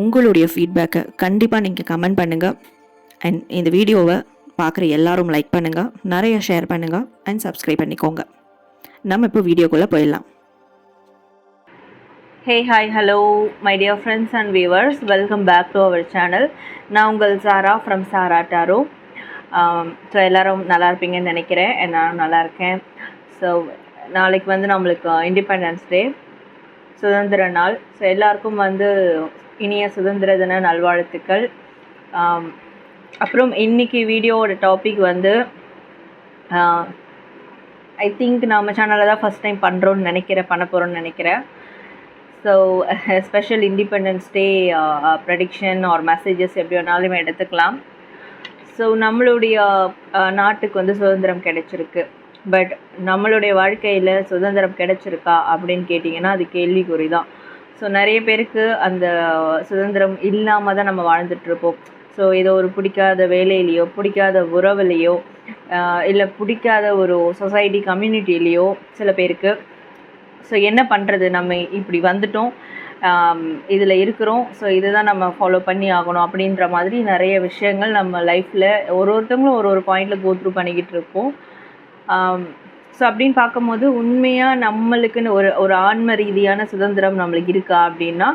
உங்களுடைய ஃபீட்பேக்கை கண்டிப்பாக நீங்கள் கமெண்ட் பண்ணுங்கள் அண்ட் இந்த வீடியோவை பார்க்குற எல்லாரும் லைக் பண்ணுங்கள் நிறைய ஷேர் பண்ணுங்கள் அண்ட் சப்ஸ்கிரைப் பண்ணிக்கோங்க. நம்ம இப்போ வீடியோக்குள்ளே போயிடலாம். Hey hi hello my dear friends and viewers welcome back to our channel நான் உங்கள் Sara from Sara tarot so எல்லோரும் நல்லா இருப்பீங்கன்னு நினைக்கிறேன். நானும் நல்லா இருக்கேன். ஸோ நாளைக்கு வந்து நம்மளுக்கு இண்டிபெண்டன்ஸ் டே சுதந்திர நாள். ஸோ எல்லாருக்கும் வந்து இனிய சுதந்திர தின நல்வாழ்த்துக்கள். அப்புறம் இன்னைக்கு வீடியோவோட டாபிக் வந்து ஐ திங்க் நம்ம சேனலில் தான் ஃபஸ்ட் டைம் பண்ணுறோன்னு நினைக்கிறேன் பண்ண போகிறோன்னு நினைக்கிறேன். So special independence day prediction or messages எப்படி வேணாலும் எடுத்துக்கலாம். ஸோ நம்மளுடைய நாட்டுக்கு வந்து சுதந்திரம் கிடைச்சிருக்கு. பட் நம்மளுடைய வாழ்க்கையில் சுதந்திரம் கிடைச்சிருக்கா அப்படின்னு கேட்டிங்கன்னா அது கேள்விக்குறி தான் ஸோ நிறைய பேருக்கு அந்த சுதந்திரம் இல்லாமல் தான் நம்ம வாழ்ந்துட்டுருப்போம் ஸோ ஏதோ ஒரு பிடிக்காத வேலையிலையோ பிடிக்காத உறவுலையோ இல்லை பிடிக்காத ஒரு சொசைட்டி கம்யூனிட்டிலேயோ சில பேருக்கு. ஸோ என்ன பண்ணுறது நம்ம இப்படி வந்துட்டோம். இதில் இருக்கிறோம். ஸோ இதுதான் நம்ம ஃபாலோ பண்ணி ஆகணும் அப்படின்ற மாதிரி நிறைய விஷயங்கள் நம்ம லைஃப்பில் ஒரு ஒருத்தவங்களும் ஒரு ஒரு பாயிண்டில் கோத்ரூ பண்ணிக்கிட்டு இருப்போம். ஸோ அப்படின்னு பார்க்கும்போது உண்மையாக நம்மளுக்குன்னு ஒரு ஒரு ஆன்ம ரீதியான சுதந்திரம் நம்மளுக்கு இருக்கா அப்படின்னா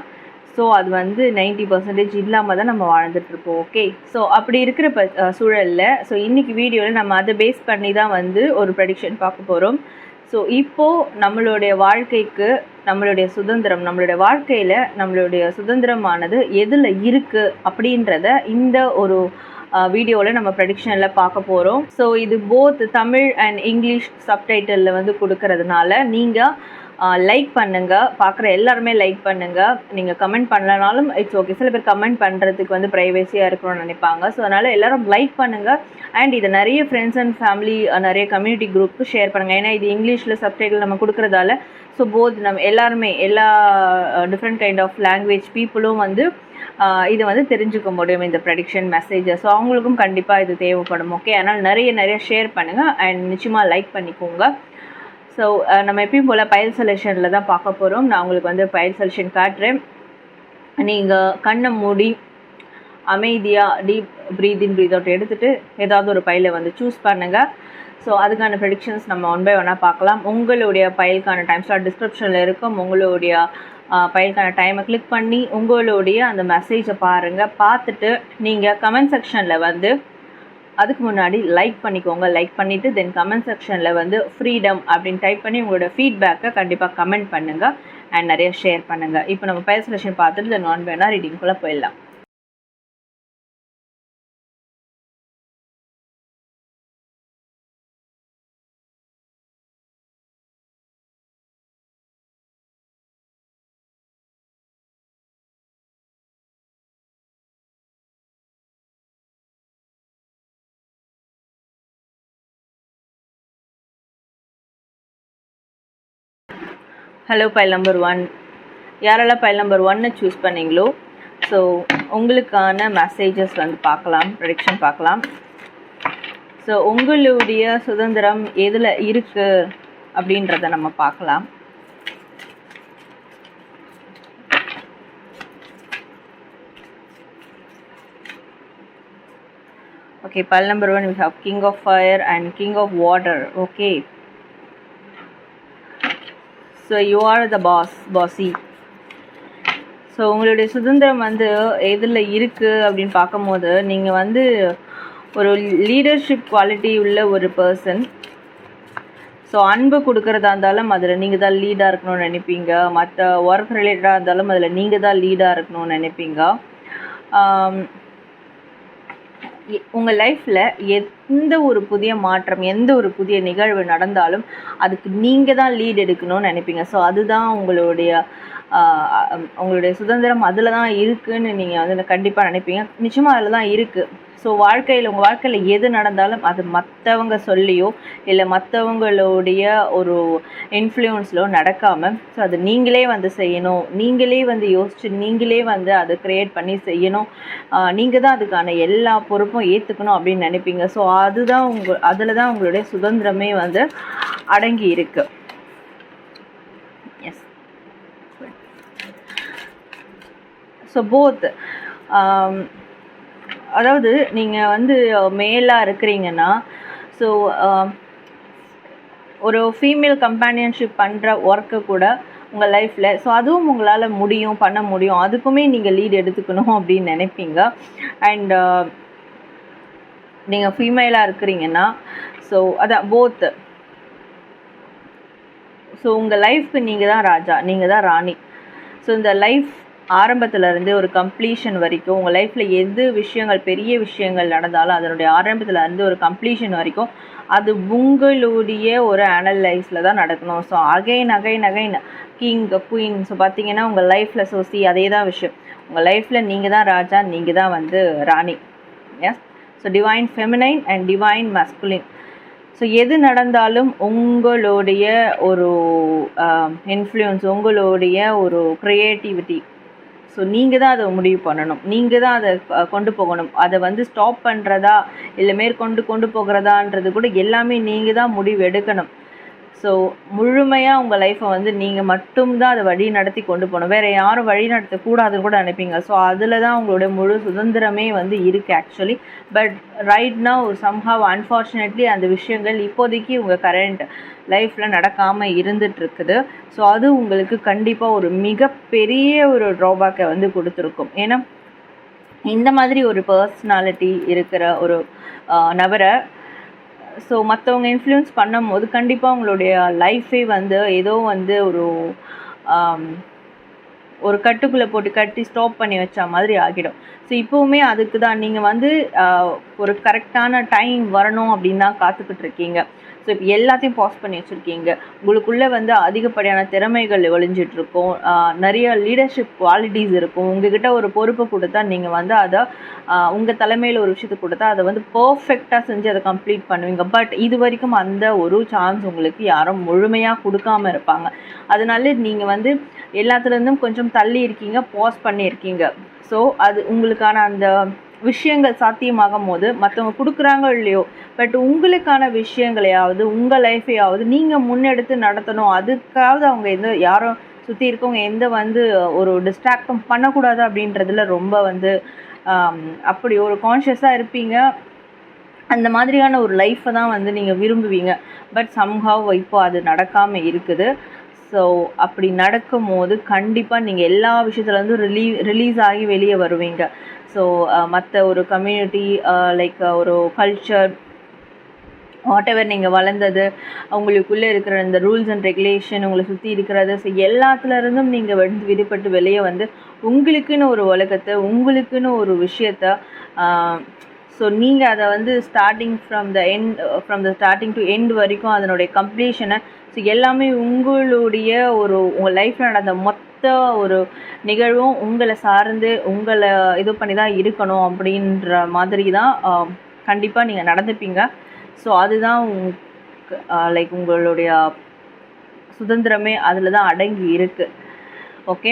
ஸோ அது வந்து நைன்டி பர்சன்டேஜ் இல்லாமல் தான் நம்ம வாழ்ந்துட்டுருப்போம் ஓகே ஸோ அப்படி இருக்கிற ப சூழலில் ஸோ இன்றைக்கி வீடியோவில் நம்ம அதை பேஸ் பண்ணி தான் வந்து ஒரு ப்ரடிக்ஷன் பார்க்க போகிறோம் ஸோ இப்போது நம்மளுடைய வாழ்க்கைக்கு நம்மளுடைய சுதந்திரம் நம்மளுடைய வாழ்க்கையில் நம்மளுடைய சுதந்திரமானது எதில் இருக்குது அப்படின்றத இந்த ஒரு வீடியோவில் நம்ம ப்ரெடிக்ஷனில் பார்க்க போகிறோம் ஸோ இது போத் தமிழ் அண்ட் இங்கிலீஷ் சப்டைட்டிலில் வந்து கொடுக்கறதுனால நீங்கள் லைக் பண்ணுங்கள் பார்க்குற எல்லாருமே லைக் பண்ணுங்கள் நீங்கள் கமெண்ட் பண்ணலனாலும் இட்ஸ் ஓகே சில பேர் கமெண்ட் பண்ணுறதுக்கு வந்து ப்ரைவேசியாக இருக்கணும்னு நினைப்பாங்க. ஸோ அதனால் எல்லாரும் லைக் பண்ணுங்கள் அண்ட் இதை நிறைய ஃப்ரெண்ட்ஸ் அண்ட் ஃபேமிலி நிறைய கம்யூனிட்டி குரூப்க்கு ஷேர் பண்ணுங்கள் ஏன்னா இது இங்கிலீஷில் சப்டைட்டில் நம்ம கொடுக்குறதால ஸோ போத் நம்ம எல்லாருமே எல்லா டிஃப்ரெண்ட் கைண்ட் ஆஃப் லாங்குவேஜ் பீப்புளும் வந்து இதை வந்து தெரிஞ்சுக்க முடியும் இந்த ப்ரெடிக்ஷன் மெசேஜஸ் ஸோ அவங்களுக்கும் கண்டிப்பாக இது தேவைப்படும் ஓகே அதனால் நிறைய நிறைய ஷேர் பண்ணுங்கள் அண்ட் நிச்சயமாக லைக் பண்ணிக்கோங்க. ஸோ நம்ம எப்பயும் போல் பயல் செலெக்ஷனில் தான் பார்க்க போகிறோம் நான் உங்களுக்கு வந்து பயல் செலெக்ஷன் காட்டுறேன். நீங்கள் கண்ணை மூடி அமைதியாக deep breath in breath out எடுத்துகிட்டு ஏதாவது ஒரு பையில வந்து சூஸ் பண்ணுங்கள் ஸோ அதுக்கான ப்ரெடிக்ஷன்ஸ் நம்ம ஒன் பை ஒன்னாக பார்க்கலாம். உங்களுடைய பயலுக்கான டைம் ஸ்லாட் டிஸ்கிரிப்ஷனில் இருக்கும். உங்களுடைய பயிருக்கான டைமை கிளிக் பண்ணி உங்களுடைய அந்த மெசேஜை பாருங்கள் பார்த்துட்டு நீங்கள் கமெண்ட் செக்ஷனில் வந்து அதுக்கு முன்னாடி லைக் பண்ணிக்கோங்க. லைக் பண்ணிவிட்டு தென் கமெண்ட் செக்ஷனில் வந்து ஃப்ரீடம் அப்படின்னு டைப் பண்ணி உங்களோட ஃபீட்பேக்கை கண்டிப்பாக கமெண்ட் பண்ணுங்கள் அண்ட் நிறைய ஷேர் பண்ணுங்கள் இப்போ நம்ம பயல் செலெக்ஷன் பார்த்துட்டு தென் நான் வேணா ரீடிங்குள்ளே போயிடலாம். ஹலோ பைல் நம்பர் ஒன் யாரெல்லாம் பைல் நம்பர் ஒன்னை சூஸ் பண்ணீங்களோ ஸோ உங்களுக்கான மெசேஜஸ் வந்து பார்க்கலாம் ப்ரடிக்ஷன் பார்க்கலாம். ஸோ உங்களுடைய சுதந்திரம் எதில் இருக்குது அப்படின்றத நம்ம பார்க்கலாம். Okay pile number one we have king of fire and king of water okay so you are the boss bossy so உங்களுடைய சுதந்திரம் வந்து எதில் இருக்குது அப்படின்னு பார்க்கும்போது நீங்கள் வந்து ஒரு லீடர்ஷிப் குவாலிட்டி உள்ள ஒரு பர்சன் ஸோ அன்பு கொடுக்குறதா இருந்தாலும் அதில் நீங்கள் தான் லீடாக இருக்கணும்னு நினைப்பீங்க. மற்ற ஒர்க் ரிலேட்டடாக இருந்தாலும் அதில் நீங்கள் தான் லீடாக இருக்கணும்னு நினைப்பீங்க. உங்கள் லைஃப்பில் எத் எந்த ஒரு புதிய மாற்றம் எந்த ஒரு புதிய நிகழ்வு நடந்தாலும் அதுக்கு நீங்கள் தான் லீட் எடுக்கணும்னு நினைப்பீங்க. ஸோ அதுதான் உங்களுடைய உங்களுடைய சுதந்திரம். அதில் தான் இருக்குதுன்னு நீங்கள் வந்து கண்டிப்பாக நினைப்பீங்க. நிச்சயமாக அதில் தான் இருக்குது ஸோ வாழ்க்கையில் உங்கள் வாழ்க்கையில் எது நடந்தாலும் அது மற்றவங்க சொல்லியோ இல்லை மற்றவங்களுடைய ஒரு இன்ஃப்ளூயன்ஸ்லோ நடக்காமல் ஸோ அது நீங்களே வந்து செய்யணும். நீங்களே வந்து யோசித்து நீங்களே வந்து அதை க்ரியேட் பண்ணி செய்யணும். நீங்கள் தான் அதுக்கான எல்லா பொறுப்பும் ஏற்றுக்கணும் அப்படின்னு நினைப்பீங்க. ஸோ அதுதான் உங்கள் அதில் தான் உங்களுடைய சுதந்திரமே வந்து அடங்கி இருக்குது எஸ் ஸோ போத் அதாவது நீங்கள் வந்து மேலாக இருக்கிறீங்கன்னா ஸோ ஒரு ஃபீமேல் கம்பேனியன்ஷிப் பண்ணுற ஒர்க்கை கூட உங்கள் லைஃப்பில் ஸோ அதுவும் உங்களால் முடியும் பண்ண முடியும். அதுக்குமே நீங்கள் லீட் எடுத்துக்கணும் அப்படின்னு நினைப்பீங்க. அண்ட் நீங்கள் ஃபீமேலாக இருக்கிறீங்கன்னா ஸோ அதான் போத்து ஸோ உங்கள் லைஃப்க்கு நீங்கள் தான் ராஜா நீங்கள் தான் ராணி. ஸோ இந்த லைஃப் ஆரம்பத்துலேருந்து ஒரு கம்ப்ளீஷன் வரைக்கும் உங்கள் லைஃப்பில் எது விஷயங்கள் பெரிய விஷயங்கள் நடந்தாலும் அதனுடைய ஆரம்பத்தில் இருந்து ஒரு கம்ப்ளீஷன் வரைக்கும் அது உங்களுடைய ஒரு அனலைஸில் தான் நடக்கணும். So again again again king queen so பார்த்தீங்கன்னா உங்கள் லைஃப்பில் சோசி அதே தான் விஷயம். உங்கள் லைஃப்பில் நீங்கள் தான் ராஜா நீங்கள் தான் வந்து ராணி. Yes so divine feminine and divine masculine so எது நடந்தாலும் உங்களுடைய ஒரு um, இன்ஃப்ளூயன்ஸ் உங்களுடைய ஒரு க்ரியேட்டிவிட்டி ஸோ நீங்கள் தான் அதை முடிவு பண்ணணும். நீங்கள் தான் அதை கொண்டு போகணும். அதை வந்து ஸ்டாப் பண்ணுறதா இல்லை மேற்கொண்டு கொண்டு போகிறதான்றது கூட எல்லாமே நீங்கள் தான் முடிவு எடுக்கணும். ஸோ முழுமையாக உங்கள் லைஃப்பை வந்து நீங்கள் மட்டும்தான் அதை வழி நடத்தி கொண்டு போகணும். வேறு யாரும் வழி நடத்தக்கூடாதுன்னு கூட நினைப்பீங்க. ஸோ அதில் தான் உங்களுடைய முழு சுதந்திரமே வந்து இருக்குது ஆக்சுவலி பட் ரைட்னா ஒரு சம்ஹாவ் அன்ஃபார்ச்சுனேட்லி அந்த விஷயங்கள் இப்போதைக்கு உங்கள் கரண்ட் லைஃப்பில் நடக்காமல் இருந்துகிட்ருக்குது ஸோ அது உங்களுக்கு கண்டிப்பாக ஒரு மிகப்பெரிய ஒரு ட்ராபேக்கை வந்து கொடுத்துருக்கும். ஏன்னா இந்த மாதிரி ஒரு பர்சனாலிட்டி இருக்கிற ஒரு நபரை ஸோ மற்றவங்க இன்ஃப்ளூயன்ஸ் பண்ணும் போது கண்டிப்பாக உங்களுடைய லைஃபே வந்து ஏதோ வந்து ஒரு um, ஒரு கட்டுக்குள்ளே போட்டு கட்டி ஸ்டாப் பண்ணி வச்ச மாதிரி ஆகிடும். ஸோ இப்போவுமே அதுக்கு தான் நீங்கள் வந்து uh, ஒரு கரெக்டான டைம் வரணும் அப்படின்னு தான் காத்துக்கிட்டு இருக்கீங்க. ஸோ இப்போ எல்லாத்தையும் பாஸ் பண்ணி வச்சுருக்கீங்க. உங்களுக்குள்ளே வந்து அதிகப்படியான திறமைகள் ஒழிஞ்சிட்ருக்கும் நிறைய லீடர்ஷிப் குவாலிட்டிஸ் இருக்கும். உங்ககிட்ட ஒரு பொறுப்பை கொடுத்தா நீங்கள் வந்து அதை உங்கள் தலைமையில் ஒரு விஷயத்தை கொடுத்தா அதை வந்து பர்ஃபெக்டாக செஞ்சு அதை கம்ப்ளீட் பண்ணுவீங்க. பட் இது வரைக்கும் அந்த ஒரு சான்ஸ் உங்களுக்கு யாரும் முழுமையாக கொடுக்காம இருப்பாங்க. அதனால நீங்கள் வந்து எல்லாத்துலேருந்தும் கொஞ்சம் தள்ளி இருக்கீங்க பாஸ் பண்ணியிருக்கீங்க. ஸோ அது உங்களுக்கான அந்த விஷயங்கள் சாத்தியமாகும் போது மற்றவங்க கொடுக்குறாங்க இல்லையோ பட் உங்களுக்கான விஷயங்களையாவது உங்கள் லைஃபையாவது நீங்கள் முன்னெடுத்து நடத்தணும். அதுக்காவது அவங்க எந்த யாரும் சுற்றி இருக்கவங்க எந்த வந்து ஒரு டிஸ்ட்ராக்டும் பண்ணக்கூடாது அப்படின்றதுல ரொம்ப வந்து அப்படி ஒரு கான்ஷியஸாக இருப்பீங்க. அந்த மாதிரியான ஒரு லைஃப்பை தான் வந்து நீங்கள் விரும்புவீங்க. பட் சம்ஹாவ் இப்போ அது நடக்காமல் இருக்குது. ஸோ அப்படி நடக்கும் போது கண்டிப்பாக நீங்கள் எல்லா விஷயத்துலேருந்து ரிலீ ரிலீஸ் ஆகி வெளியே வருவீங்க. ஸோ uh, மற்ற ஒரு கம்யூனிட்டி லைக் uh, uh, ஒரு கல்ச்சர் வாட் எவர் நீங்கள் வளர்ந்தது உங்களுக்குள்ளே இருக்கிற இந்த ரூல்ஸ் அண்ட் ரெகுலேஷன் உங்களை சுற்றி இருக்கிறது ஸோ எல்லாத்துலேருந்தும் நீங்கள் வந்து விடுபட்டு வெளியே வந்து உங்களுக்குன்னு ஒரு உலகத்தை உங்களுக்குன்னு ஒரு விஷயத்த ஸோ நீங்கள் அதை வந்து starting from the end from the starting to end வரைக்கும் அதனுடைய கம்ப்ளீஷனை ஸோ எல்லாமே உங்களுடைய ஒரு உங்கள் லைஃப்பில் நடந்த மொத்த ஒரு நிகழ்வும் உங்களை சார்ந்து உங்களை இது பண்ணி தான் இருக்கணும் அப்படின்ற மாதிரி தான் கண்டிப்பாக நீங்கள் நடந்துப்பீங்க. ஸோ அதுதான் லைக் உங்களுடைய சுதந்திரமே அதில் தான் அடங்கி இருக்குது ஓகே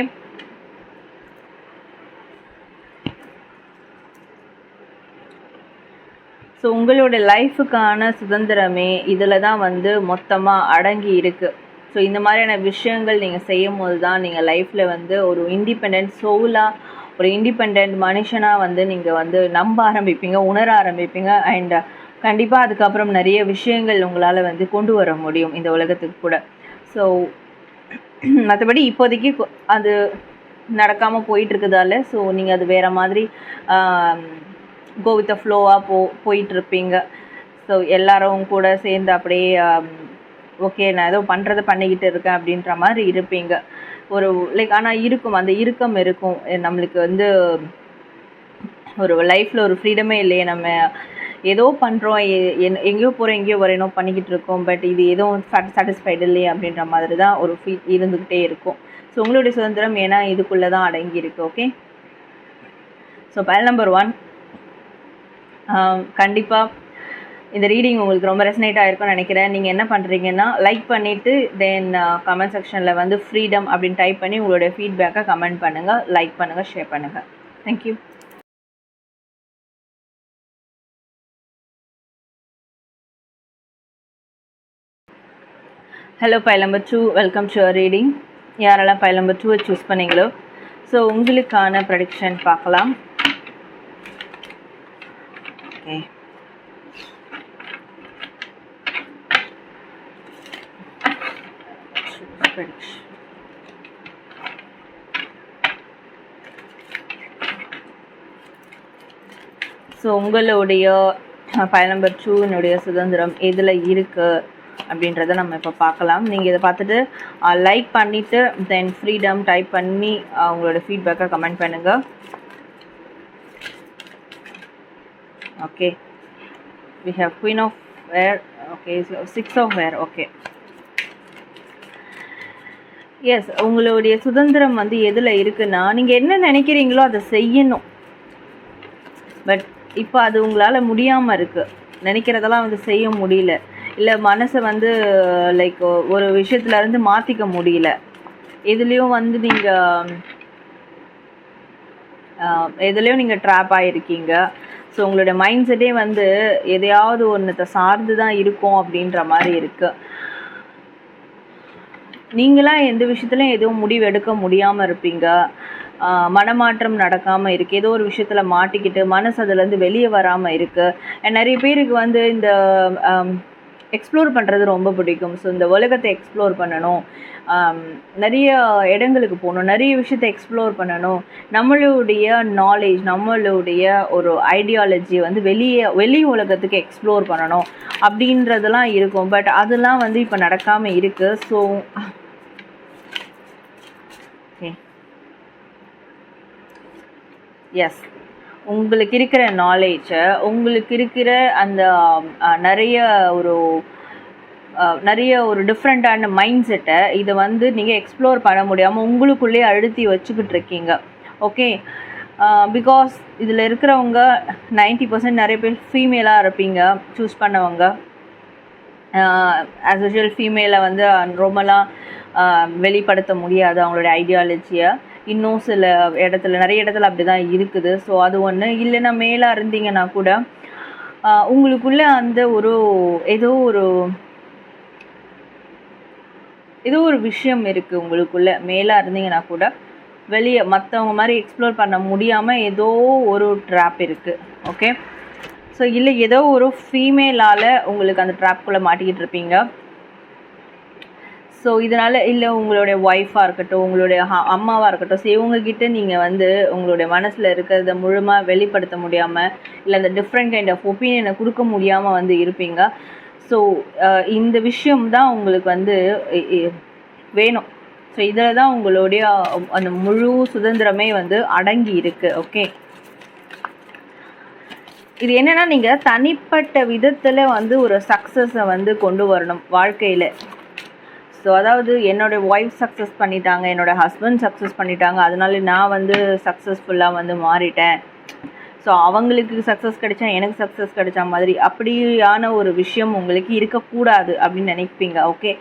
ஸோ உங்களோட லைஃபுக்கான சுதந்திரமே இதில் தான் வந்து மொத்தமாக அடங்கி இருக்குது ஸோ இந்த மாதிரியான விஷயங்கள் நீங்கள் செய்யும் போது தான் நீங்கள் லைஃப்பில் வந்து ஒரு இண்டிபெண்ட் சோலாக ஒரு இண்டிபெண்ட் மனுஷனாக வந்து நீங்கள் வந்து நம்ப ஆரம்பிப்பீங்க உணர ஆரம்பிப்பீங்க அண்ட் கண்டிப்பாக அதுக்கப்புறம் நிறைய விஷயங்கள் உங்களால் வந்து கொண்டு வர முடியும் இந்த உலகத்துக்கு கூட. ஸோ மற்றபடி இப்போதைக்கு அது நடக்காமல் போயிட்டுருக்குதால ஸோ நீங்கள் அது வேறு மாதிரி கோ வித் ஃப்ளோவாக போ போயிட்டுருப்பீங்க. ஸோ எல்லாரும் கூட சேர்ந்து அப்படியே ஓகே நான் ஏதோ பண்ணுறதை பண்ணிக்கிட்டு இருக்கேன் அப்படின்ற மாதிரி இருப்பீங்க. ஒரு லைக் ஆனால் இருக்கும் அந்த இறுக்கம் இருக்கும். நம்மளுக்கு வந்து ஒரு லைஃப்பில் ஒரு ஃப்ரீடமே இல்லையே நம்ம. ஏதோ பண்ணுறோம் எங்கேயோ போகிறோம் எங்கேயோ வரேனோ பண்ணிக்கிட்டு இருக்கோம் பட் இது எதுவும் சாட்டிஸ்ஃபைடு இல்லையே அப்படின்ற மாதிரி தான் ஒரு ஃபீல் இருந்துக்கிட்டே இருக்கும். ஸோ உங்களுடைய சுதந்திரம் ஏன்னா இதுக்குள்ளே தான் அடங்கி இருக்குது okay so pile number one கண்டிப்பாக இந்த ரீடிங் உங்களுக்கு ரொம்ப ரெசனேட் ஆகிருக்கும்னு நினைக்கிறேன். நீங்கள் என்ன பண்ணுறீங்கன்னா லைக் பண்ணிவிட்டு தென் கமெண்ட் uh, செக்ஷனில் வந்து ஃப்ரீடம் அப்படின்னு டைப் பண்ணி உங்களுடைய ஃபீட்பேக்கை கமெண்ட் பண்ணுங்கள் லைக் பண்ணுங்கள் ஷேர் பண்ணுங்கள் thank you hello pile number two welcome to reading யாரெல்லாம் பை நம்பர் டூவை சூஸ் பண்ணீங்களோ ஸோ உங்களுக்கான ப்ரடிக்ஷன் பார்க்கலாம். Okay prediction. ஸோ உங்களுடைய ஃபைல் நம்பர் டூனுடைய சுதந்திரம் எதில் இருக்குது அப்படின்றத நம்ம இப்போ பார்க்கலாம். நீங்கள் இதை பார்த்துட்டு லைக் பண்ணிவிட்டு தென் ஃப்ரீடம் டைப் பண்ணி உங்களோட ஃபீட்பேக்கை கமெண்ட் பண்ணுங்கள் okay we have queen of wear okay six of wear okay yes உங்களுடைய சுதந்திரம் வந்து எதில் இருக்குன்னா நீங்கள் என்ன நினைக்கிறீங்களோ அதை செய்யணும். பட் இப்போ அது உங்களால் முடியாமல் இருக்குது நினைக்கிறதெல்லாம் வந்து செய்ய முடியல. இல்லை மனசை வந்து லைக் ஒரு விஷயத்துலேருந்து மாற்றிக்க முடியல. இதுலேயும் வந்து நீங்கள் எதுலேயும் நீங்கள் ட்ராப் ஆகிருக்கீங்க ஸோ உங்களுடைய மைண்ட் செட்டே வந்து எதையாவது ஒன்றத்தை சார்ந்து தான் இருக்கும் அப்படின்ற மாதிரி இருக்குது நீங்களா எந்த விஷயத்துலையும் எதுவும் முடிவு எடுக்க முடியாமல் இருப்பீங்க மனமாற்றம் நடக்காமல் இருக்குது ஏதோ ஒரு விஷயத்தில் மாட்டிக்கிட்டு மனசு அதுலேருந்து வெளியே வராமல் இருக்குது நிறைய பேருக்கு வந்து இந்த எக்ஸ்ப்ளோர் பண்ணுறது ரொம்ப பிடிக்கும். ஸோ இந்த உலகத்தை எக்ஸ்ப்ளோர் பண்ணணும். நிறைய இடங்களுக்கு போகணும். நிறைய விஷயத்தை எக்ஸ்ப்ளோர் பண்ணணும். நம்மளுடைய நாலேஜ் நம்மளுடைய ஒரு ஐடியாலஜி வந்து வெளியே வெளி உலகத்துக்கு எக்ஸ்ப்ளோர் பண்ணணும். அப்படின்றதெல்லாம் இருக்கும். பட் அதெல்லாம் வந்து இப்போ நடக்காமல் இருக்குது ஸோ எஸ் உங்களுக்கு இருக்கிற நாலேஜை உங்களுக்கு இருக்கிற அந்த நிறைய ஒரு நிறைய ஒரு டிஃப்ரெண்ட்டான மைண்ட் செட்டை இதை வந்து நீங்கள் எக்ஸ்ப்ளோர் பண்ண முடியாமல் உங்களுக்குள்ளேயே அழுத்தி வச்சுக்கிட்டு இருக்கீங்க. ஓகே பிகாஸ் இதில் இருக்கிறவங்க 90% பர்சன்ட் நிறைய பேர் ஃபீமேலாக இருப்பீங்க சூஸ் பண்ணவங்க. ஆஸ் யூஷுவல் ஃபீமேலை வந்து ரொம்பலாம் வெளிப்படுத்த முடியாது அவங்களோட ஐடியாலஜியை இன்னும் சில இடத்துல நிறைய இடத்துல அப்படி தான் இருக்குது. ஸோ அது ஒன்று இல்லைன்னா மேலாக இருந்தீங்கன்னா கூட உங்களுக்குள்ளே உங்களுக்குள்ள அந்த ஒரு ஏதோ ஒரு ஏதோ ஒரு விஷயம் இருக்குது உங்களுக்குள்ள. மேலாக இருந்தீங்கன்னா கூட வெளியே மற்றவங்க மாதிரி எக்ஸ்ப்ளோர் பண்ண முடியாமல் ஏதோ ஒரு ட்ராப் இருக்குது ஓகே ஸோ இல்லை ஏதோ ஒரு ஃபீமேலால் உங்களுக்கு அந்த ட்ராப்குள்ளே மாட்டிக்கிட்டு இருப்பீங்க. ஸோ இதனால் இல்லை உங்களுடைய ஒய்ஃபாக இருக்கட்டும் உங்களுடைய அம்மாவாக இருக்கட்டும் ஸோ இவங்கக்கிட்ட நீங்கள் வந்து உங்களுடைய மனசில் இருக்கிறத முழுமாக வெளிப்படுத்த முடியாமல் இல்லை அந்த டிஃப்ரெண்ட் கைண்ட் ஆஃப் ஒப்பீனியனை கொடுக்க முடியாமல் வந்து இருப்பீங்க. ஸோ இந்த விஷயம் தான் உங்களுக்கு வந்து வேணும். ஸோ இதில் தான் உங்களுடைய அந்த முழு சுதந்திரமே வந்து அடங்கி இருக்குது ஓகே இது என்னென்னா நீங்கள் தனிப்பட்ட விதத்தில் வந்து ஒரு சக்ஸஸை வந்து கொண்டு வரணும் வாழ்க்கையில். ஸோ அதாவது என்னோட ஒய்ஃப் சக்ஸஸ் பண்ணிட்டாங்க என்னோட ஹஸ்பண்ட் சக்ஸஸ் பண்ணிட்டாங்க அதனால நான் வந்து சக்ஸஸ்ஃபுல்லாக வந்து மாறிட்டேன். ஸோ அவங்களுக்கு சக்ஸஸ் கிடைச்சா எனக்கு சக்ஸஸ் கிடைச்ச மாதிரி அப்படியான ஒரு விஷயம் உங்களுக்கு இருக்கக்கூடாது அப்படின்னு நினைப்பீங்க ஓகே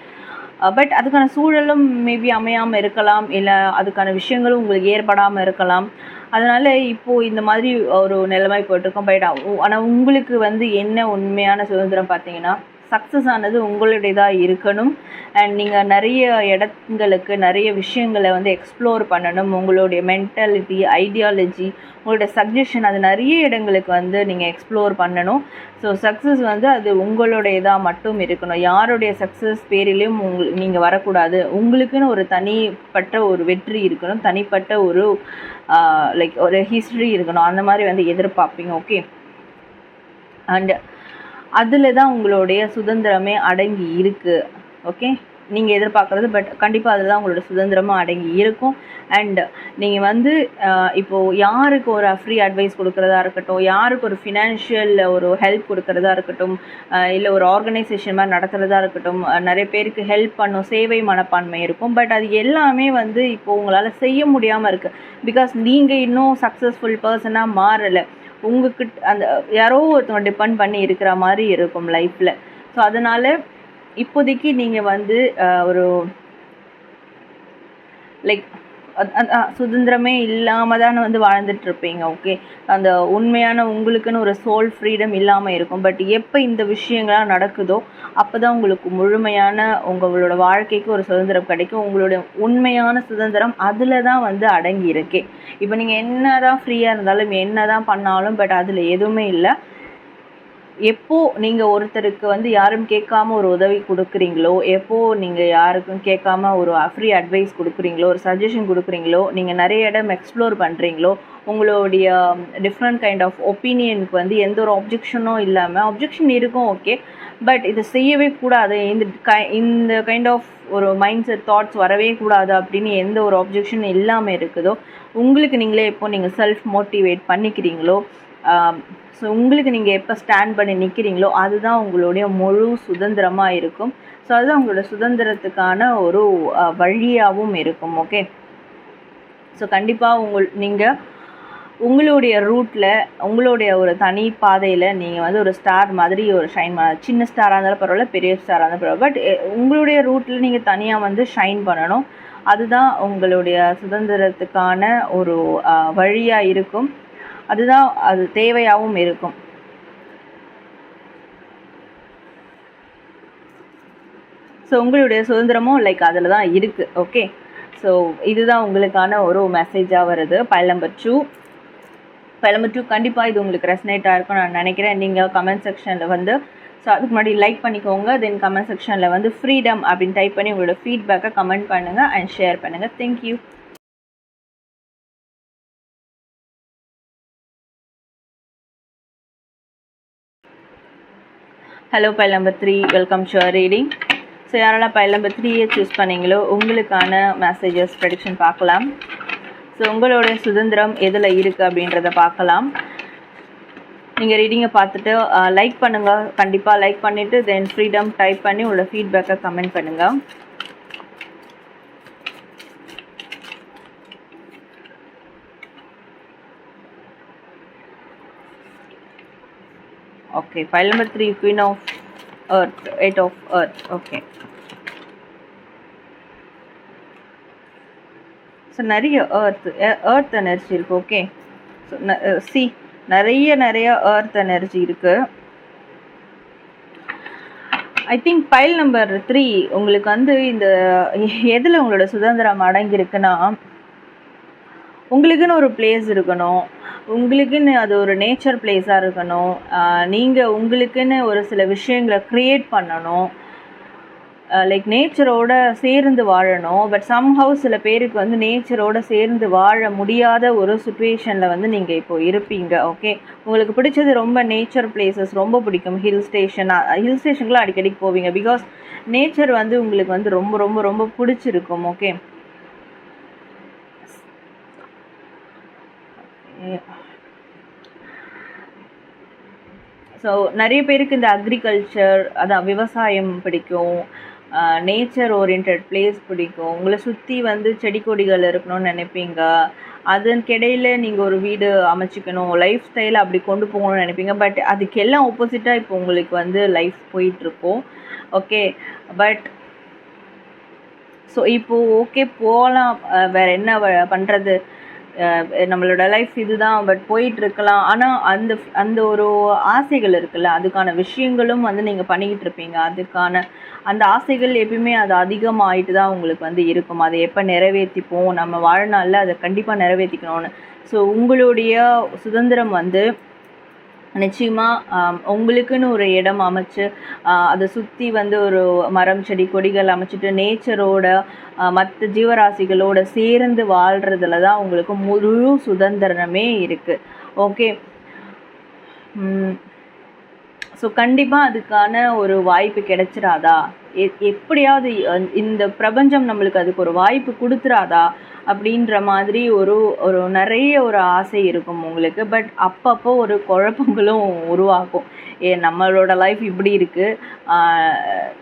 பட் uh, அதுக்கான சூழலும் மேபி அமையாமல் இருக்கலாம் இல்லை அதுக்கான விஷயங்களும் உங்களுக்கு ஏற்படாமல் இருக்கலாம். அதனால் இப்போது இந்த மாதிரி ஒரு நிலைமை போயிட்டுருக்கோம் பட் ஆனால் உங்களுக்கு வந்து என்ன உண்மையான சுதந்திரம் பார்த்தீங்கன்னா சக்ஸஸ் ஆனது உங்களுடையதாக இருக்கணும். அண்ட் நீங்கள் நிறைய இடங்களுக்கு நிறைய விஷயங்களை வந்து எக்ஸ்ப்ளோர் பண்ணணும். உங்களுடைய மென்டாலிட்டி ஐடியாலஜி உங்களுடைய சஜஷன் அது நிறைய இடங்களுக்கு வந்து நீங்கள் எக்ஸ்ப்ளோர் பண்ணணும். ஸோ சக்ஸஸ் வந்து அது உங்களுடையதாக மட்டும் இருக்கணும். யாருடைய சக்ஸஸ் பேரிலையும் உங்கள் நீங்கள் வரக்கூடாது. உங்களுக்குன்னு ஒரு தனிப்பட்ட ஒரு வெற்றி இருக்கணும். தனிப்பட்ட ஒரு லைக் ஒரு ஹிஸ்ட்ரி இருக்கணும். அந்த மாதிரி வந்து எதிர்பார்ப்பீங்க. ஓகே அண்ட் அதில் தான் உங்களுடைய சுதந்திரமே அடங்கி இருக்குது ஓகே நீங்கள் எதிர்பார்க்குறது பட் கண்டிப்பாக அதுதான் உங்களோட சுதந்திரமும் அடங்கி இருக்கும். அண்ட் நீங்கள் வந்து இப்போது யாருக்கு ஒரு ஃப்ரீ அட்வைஸ் கொடுக்குறதா இருக்கட்டும் யாருக்கு ஒரு ஃபினான்ஷியல் ஒரு ஹெல்ப் கொடுக்குறதா இருக்கட்டும் இல்லை ஒரு ஆர்கனைசேஷன் மாதிரி நடத்துகிறதா இருக்கட்டும் நிறைய பேருக்கு ஹெல்ப் பண்ணும் சேவை மனப்பான்மை இருக்கும். பட் அது எல்லாமே வந்து இப்போது உங்களால் செய்ய முடியாமல் இருக்குது பிகாஸ் நீங்கள் இன்னும் சக்ஸஸ்ஃபுல் பர்சனாக மாறலை. உங்ககிட்ட அந்த யாரோ ஒருத்தவங்க டிபெண்ட் பண்ணி இருக்கிற மாதிரி இருக்கும் லைஃப்பில் ஸோ அதனால் இப்போதைக்கு நீங்கள் வந்து ஒரு லைக் சுதந்திரமே இல்லாமல் தானே வந்து வாழ்ந்துட்டு இருப்பீங்க ஓகே அந்த உண்மையான உங்களுக்குன்னு ஒரு சோல் ஃப்ரீடம் இல்லாமல் இருக்கும். பட் எப்போ இந்த விஷயங்கள்லாம் நடக்குதோ அப்போ தான் உங்களுக்கு முழுமையான உங்களோட வாழ்க்கைக்கு ஒரு சுதந்திரம் கிடைக்கும். உங்களுடைய உண்மையான சுதந்திரம் அதில் தான் வந்து அடங்கி இருக்கே. இப்போ நீங்கள் என்ன தான் ஃப்ரீயாக இருந்தாலும் என்ன தான் பண்ணாலும் பட் அதில் எதுவுமே இல்லை. எப்போ நீங்கள் ஒருத்தருக்கு வந்து யாரும் கேட்காம ஒரு உதவி கொடுக்குறீங்களோ எப்போ நீங்கள் யாருக்கும் கேட்காம ஒரு ஃப்ரீ அட்வைஸ் கொடுக்குறீங்களோ ஒரு சஜஷன் கொடுக்குறீங்களோ நீங்கள் நிறைய இடம் எக்ஸ்ப்ளோர் பண்ணுறீங்களோ உங்களுடைய டிஃப்ரெண்ட் கைண்ட் ஆஃப் ஒப்பீனியனுக்கு வந்து எந்த ஒரு அப்ஜெக்ஷனும் இல்லாமல் அப்ஜெக்ஷன் இருக்கும் ஓகே பட் இதை செய்யவே கூடாது. இந்த கை இந்த கைண்ட் ஆஃப் ஒரு மைண்ட் செட் தாட்ஸ் வரவே கூடாது அப்படின்னு எந்த ஒரு அப்ஜெக்ஷன் இல்லாமல் இருக்குதோ உங்களுக்கு நீங்களே எப்போ நீங்கள் செல்ஃப் மோட்டிவேட் பண்ணிக்கிறீங்களோ ஸோ உங்களுக்கு நீங்கள் எப்போ ஸ்டாண்ட் பண்ணி நிற்கிறீங்களோ அதுதான் உங்களுடைய முழு சுதந்திரமாக இருக்கும். ஸோ அதுதான் உங்களோட சுதந்திரத்துக்கான ஒரு வழியாகவும் இருக்கும் ஓகே ஸோ கண்டிப்பாக உங்கள் நீங்கள் உங்களுடைய ரூட்டில் உங்களுடைய ஒரு தனி பாதையில் நீங்கள் வந்து ஒரு ஸ்டார் மாதிரி ஒரு ஷைன் பண்ண சின்ன ஸ்டாராக இருந்தாலும் பரவாயில்ல பெரிய ஸ்டாராக இருந்தாலும் பரவாயில்ல. பட் உங்களுடைய ரூட்டில் நீங்கள் தனியாக வந்து ஷைன் பண்ணணும். அதுதான் உங்களுடைய சுதந்திரத்துக்கான ஒரு வழியாக இருக்கும். அதுதான் அது தேவையாகவும் இருக்கும். ஸோ உங்களுடைய சுதந்திரமும் லைக் அதில் தான் இருக்குது ஓகே ஸோ இதுதான் உங்களுக்கான ஒரு மெசேஜாக வருது. Pile number two pile number two கண்டிப்பாக இது உங்களுக்கு ரெசனேட்டாக இருக்கும் நான் நினைக்கிறேன். நீங்கள் கமெண்ட் செக்ஷனில் வந்து ஸோ அதுக்கு முன்னாடி லைக் பண்ணிக்கோங்க. தென் கமெண்ட் செக்ஷனில் வந்து ஃப்ரீடம் அப்படின்னு டைப் பண்ணி உங்களோட ஃபீட்பேக்கை கமெண்ட் பண்ணுங்கள் அண்ட் ஷேர் பண்ணுங்கள் thank you hello pile number three welcome to reading so யாரெல்லாம் பைல் நம்பர் த்ரீயை சூஸ் பண்ணீங்களோ உங்களுக்கான மெசேஜஸ் ப்ரெடிக்ஷன் பார்க்கலாம். ஸோ உங்களோட சுதந்திரம் எதில் இருக்குது அப்படின்றத பார்க்கலாம். நீங்கள் ரீடிங்கை பார்த்துட்டு லைக் பண்ணுங்கள் கண்டிப்பாக லைக் பண்ணிவிட்டு தென் ஃப்ரீடம் டைப் பண்ணி உங்களோட ஃபீட்பேக்கை கமெண்ட் பண்ணுங்கள் okay file number three queen of earth eight of earth. Okay. So நிறைய earth ஏர்த் எனர்ஜி இருக்குது ஓகே ஸோ சி நிறைய நிறைய ஏர்த் எனர்ஜி இருக்குது I think file number three உங்களுக்கு வந்து இந்த எதில் உங்களோட சுதந்திரம் அடங்கியிருக்குன்னா உங்களுக்குன்னு ஒரு பிளேஸ் இருக்கணும். உங்களுக்குன்னு அது ஒரு நேச்சர் பிளேஸாக இருக்கணும். நீங்கள் உங்களுக்குன்னு ஒரு சில விஷயங்களை க்ரியேட் பண்ணணும். லைக் நேச்சரோட சேர்ந்து வாழணும். பட் சம்ஹவ் சில பேருக்கு வந்து நேச்சரோட சேர்ந்து வாழ முடியாத ஒரு சுச்சுவேஷனில் வந்து நீங்கள் இப்போ இருப்பீங்க. ஓகே உங்களுக்கு பிடிச்சது ரொம்ப நேச்சர் பிளேசஸ் ரொம்ப பிடிக்கும். ஹில் ஸ்டேஷன் ஹில் ஸ்டேஷனுக்குலாம் அடிக்கடி போவீங்க. பிகாஸ் நேச்சர் வந்து உங்களுக்கு வந்து ரொம்ப ரொம்ப ரொம்ப பிடிச்சிருக்கும். ஓகே ஸோ நிறைய பேருக்கு இந்த அக்ரிகல்ச்சர் அதான் விவசாயம் பிடிக்கும். நேச்சர் ஓரியன்ட் பிளேஸ் பிடிக்கும். உங்களை சுற்றி வந்து செடி கொடிகள் இருக்கணும்னு நினைப்பீங்க. அதற்கிடையில் நீங்கள் ஒரு வீடு அமைச்சிக்கணும் லைஃப் ஸ்டைலை அப்படி கொண்டு போகணும்னு நினைப்பீங்க. பட் அதுக்கெல்லாம் ஆப்போசிட்டாக இப்போ உங்களுக்கு வந்து லைஃப் போயிட்டுருக்கோம். ஓகே பட் ஸோ இப்போது ஓகே போகலாம். வேறு என்ன வ- பண்ணுறது நம்மளோட லைஃப் இதுதான் பட் போயிட்டு இருக்கலாம் ஆனால் அந்த அந்த ஒரு ஆசைகள் இருக்குல்ல அதுக்கான விஷயங்களும் வந்து நீங்கள் பண்ணிக்கிட்டு இருப்பீங்க. அதுக்கான அந்த ஆசைகள் எப்பயுமே அது அதிகமாகிட்டு தான் உங்களுக்கு வந்து இருக்கும். அதை எப்போ நிறைவேற்றிப்போம் நம்ம வாழ்நாளில் அதை கண்டிப்பாக நிறைவேற்றிக்கணும்னு ஸோ உங்களுடைய சுதந்திரம் வந்து நிச்சயமாக உங்களுக்குன்னு ஒரு இடம் அமைச்சு அதை சுற்றி வந்து ஒரு மரம் செடி கொடிகள் அமைச்சிட்டு நேச்சரோட மற்ற ஜீவராசிகளோட சேர்ந்து வாழ்கிறதுல தான் உங்களுக்கு முழு சுதந்திரமே இருக்குது ஓகே ஸோ கண்டிப்பாக அதுக்கான ஒரு வாய்ப்பு கிடைச்சிடாதா எ எப்படியாவது இந்த பிரபஞ்சம் நம்மளுக்கு அதுக்கு ஒரு வாய்ப்பு கொடுத்துறாதா அப்படின்ற மாதிரி ஒரு ஒரு நிறைய ஒரு ஆசை இருக்கும் உங்களுக்கு. பட் அப்பப்போ ஒரு குழப்பங்களும் உருவாகும். ஏ நம்மளோட லைஃப் இப்படி இருக்குது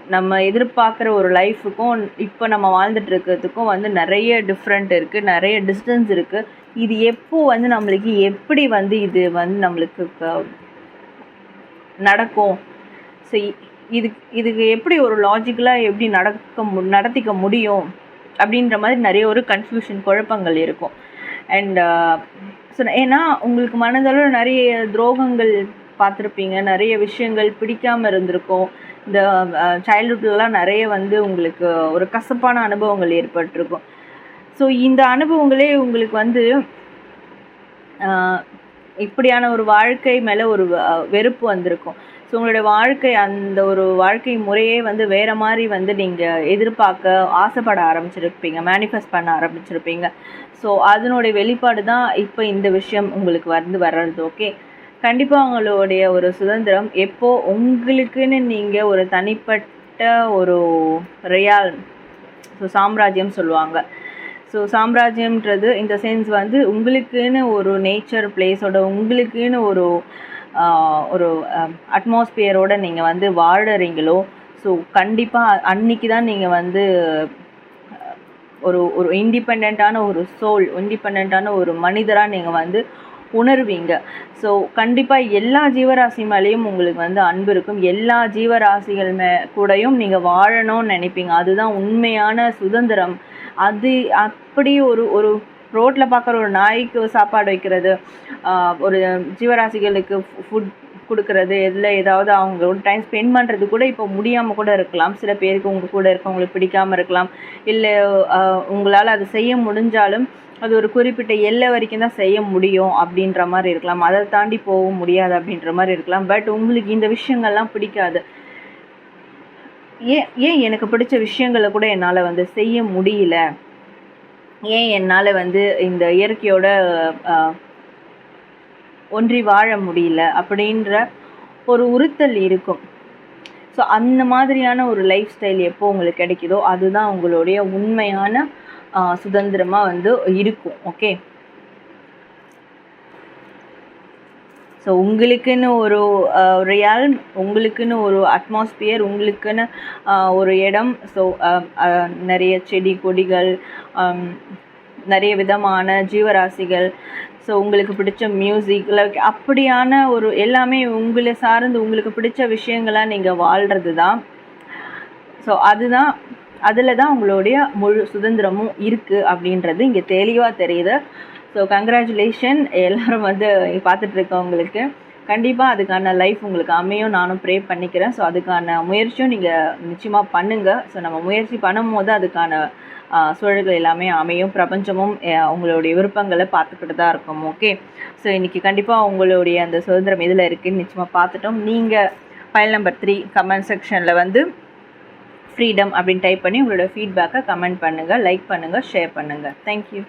நம்ம எதிர்பார்க்குற ஒரு லைஃபுக்கும் இப்போ நம்ம வாழ்ந்துட்டு இருக்கிறதுக்கும் வந்து நிறைய டிஃப்ரெண்ட் இருக்குது நிறைய டிஸ்டன்ஸ் இருக்குது இது எப்போ வந்து நம்மளுக்கு எப்படி வந்து இது வந்து நம்மளுக்கு க- நடக்கும்? ஸோ இதுக்கு இதுக்கு எப்படி ஒரு லாஜிக்கலாக எப்படி நடக்க மு நடத்திக்க முடியும்? அப்படின்ற மாதிரி நிறைய ஒரு கன்ஃபியூஷன் குழப்பங்கள் இருக்கும். அண்ட் ஸோ uh, ஏன்னா உங்களுக்கு மனதளவு நிறைய துரோகங்கள் பார்த்துருப்பீங்க நிறைய விஷயங்கள் பிடிக்காமல் இருந்திருக்கும். இந்த uh, சைல்ட்ஹுட்லலாம் நிறைய வந்து உங்களுக்கு ஒரு கசப்பான அனுபவங்கள் ஏற்பட்டிருக்கும். ஸோ இந்த அனுபவங்களே உங்களுக்கு வந்து uh, இப்படியான ஒரு வாழ்க்கை மேலே ஒரு வெறுப்பு வந்திருக்கும். ஸோ உங்களுடைய வாழ்க்கை அந்த ஒரு வாழ்க்கை முறையே வந்து வேற மாதிரி வந்து நீங்கள் எதிர்பார்க்க ஆசைப்பட ஆரம்பிச்சிருப்பீங்க மேனிஃபெஸ்ட் பண்ண ஆரம்பிச்சிருப்பீங்க. ஸோ அதனுடைய வெளிப்பாடு தான் இப்போ இந்த விஷயம் உங்களுக்கு வந்து வர்றது ஓகே கண்டிப்பாக உங்களுடைய ஒரு சுதந்திரம் எப்போ உங்களுக்குன்னு நீங்கள் ஒரு தனிப்பட்ட ஒரு ரியால் ஸோ சாம்ராஜ்யம் சொல்லுவாங்க. ஸோ சாம்ராஜ்யம்ன்றது இந்த சென்ஸ் வந்து உங்களுக்குன்னு ஒரு நேச்சர் பிளேஸோட உங்களுக்குன்னு ஒரு ஒரு அட்மாஸ்பியரோட நீங்கள் வந்து வாழறீங்களோ ஸோ கண்டிப்பாக அன்னைக்கு தான் நீங்கள் வந்து ஒரு ஒரு இண்டிபெண்ட்டான ஒரு சோல் இண்டிபெண்ட்டான ஒரு மனிதராக நீங்கள் வந்து உணர்வீங்க. ஸோ கண்டிப்பாக எல்லா ஜீவராசி மேலேயும் உங்களுக்கு வந்து அன்பு இருக்கும். எல்லா ஜீவராசிகள் மே கூடயும் நீங்கள் வாழணும்னு நினைப்பீங்க. அதுதான் உண்மையான சுதந்திரம். அது அப்படி ஒரு ஒரு ரோட்டில் பார்க்குற ஒரு நாய்க்கு சாப்பாடு வைக்கிறது ஒரு ஜீவராசிகளுக்கு ஃபுட் கொடுக்கறது இதில் ஏதாவது அவங்களோட டைம் ஸ்பெண்ட் பண்ணுறது கூட இப்போ முடியாமல் கூட இருக்கலாம். சில பேருக்கு உங்கள் கூட இருக்கவங்களுக்கு பிடிக்காமல் இருக்கலாம். இல்லை உங்களால் அது செய்ய முடிஞ்சாலும் அது ஒரு குறிப்பிட்ட எல்லை வரைக்கும் தான் செய்ய முடியும் அப்படின்ற மாதிரி இருக்கலாம். அதை தாண்டி போக முடியாது அப்படின்ற மாதிரி இருக்கலாம். பட் உங்களுக்கு இந்த விஷயங்கள்லாம் பிடிக்காது. ஏன் ஏன் எனக்கு பிடிச்ச விஷயங்களை கூட என்னால் வந்து செய்ய முடியல? ஏன் என்னால் வந்து இந்த இயற்கையோட ஒன்றி வாழ முடியல அப்படின்ற ஒரு உறுத்தல் இருக்கும். ஸோ அந்த மாதிரியான ஒரு லைஃப் ஸ்டைல் எப்போ உங்களுக்கு கிடைக்குதோ அதுதான் உங்களுடைய உண்மையான சுதந்திரமாக வந்து இருக்கும். ஓகே ஸோ உங்களுக்குன்னு ஒரு ரியல் உங்களுக்குன்னு ஒரு அட்மாஸ்பியர் உங்களுக்குன்னு ஒரு இடம். ஸோ நிறைய செடி கொடிகள் நிறைய விதமான ஜீவராசிகள். ஸோ உங்களுக்கு பிடிச்ச மியூசிக் லைக் அப்படியான ஒரு எல்லாமே உங்களை சார்ந்து உங்களுக்கு பிடிச்ச விஷயங்களாக நீங்கள் வாழ்கிறது தான். ஸோ அதுதான் அதில் தான் உங்களுடைய முழு சுதந்திரமும் இருக்குது அப்படின்றது இங்கே தெளிவாக தெரியுது. ஸோ கங்க்ராச்சுலேஷன் எல்லோரும் வந்து பார்த்துட்டு இருக்கவங்களுக்கு கண்டிப்பாக அதுக்கான லைஃப் உங்களுக்கு அமையும். நானும் ப்ரே பண்ணிக்கிறேன். ஸோ அதுக்கான முயற்சியும் நீங்கள் நிச்சயமாக பண்ணுங்கள் ஸோ நம்ம முயற்சி பண்ணும்போது அதுக்கான சூழல்கள் எல்லாமே அமையும். பிரபஞ்சமும் உங்களுடைய விருப்பங்களை பார்த்துக்கிட்டு தான் இருக்கும். ஓகே ஸோ இன்றைக்கி கண்டிப்பாக உங்களுடைய அந்த சுதந்திரம் இதில் இருக்குன்னு நிச்சயமாக பார்த்துட்டோம். நீங்கள் ஃபைல் நம்பர் த்ரீ கமெண்ட் செக்ஷனில் வந்து ஃப்ரீடம் அப்படின்னு டைப் பண்ணி உங்களோட ஃபீட்பேக்கை கமெண்ட் பண்ணுங்கள் லைக் பண்ணுங்கள் ஷேர் பண்ணுங்கள் தேங்க்யூ